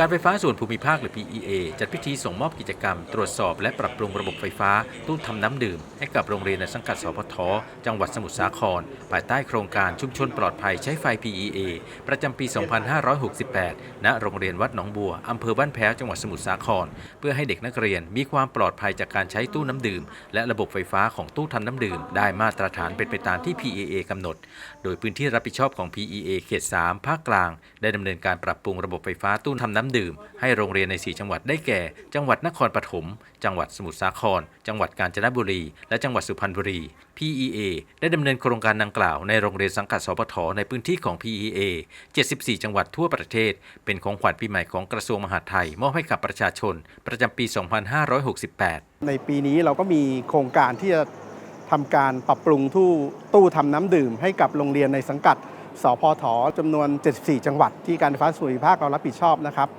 การไฟฟ้าส่วนภูมิภาคหรือ PEA จัดพิธีส่งมอบกิจกรรม ตรวจสอบและปรับปรุงระบบไฟฟ้า ตู้ทำน้ำดื่ม ให้กับโรงเรียนในสังกัดสพท จังหวัดสมุทรสาคร ภายใต้โครงการชุมชนปลอดภัยใช้ไฟ PEA ประจำปี 2568 ณ โรงเรียนวัดหนองบัวอำเภอบ้านแพ้วจังหวัดสมุทรสาคร เพื่อให้เด็กนักเรียนมีความปลอดภัยจากการใช้ตู้น้ำดื่ม และระบบไฟฟ้าของตู้ทำน้ำดื่ม ได้มาตรฐานเป็นไปตามที่ PEA กำหนด โดยพื้นที่รับผิดชอบของ PEA เขต 3 ภาคกลาง ได้ดำเนินการปรับปรุงระบบไฟฟ้าตู้ทำน้ำดื่ม ให้โรงเรียนใน 4 จังหวัดได้แก่ จังหวัดนครปฐม จังหวัดสมุทรสาคร จังหวัดกาญจนบุรี และจังหวัดสุพรรณบุรี PEA ได้ดำเนินโครงการดังกล่าวในโรงเรียนสังกัดสพทในพื้นที่ของ PEA 74 จังหวัดทั่วประเทศ เป็นของขวัญปีใหม่ของกระทรวงมหาดไทยมอบให้กับประชาชน ประจำปี 2568 ในปีนี้เราก็มีโครงการที่จะทำการปรับปรุงตู้ตู้ทำน้ำดื่ม ให้กับโรงเรียนในสังกัดสพทจำนวน 74 จังหวัดที่การไฟฟ้าส่วนภูมิภาคเรารับผิดชอบนะครับ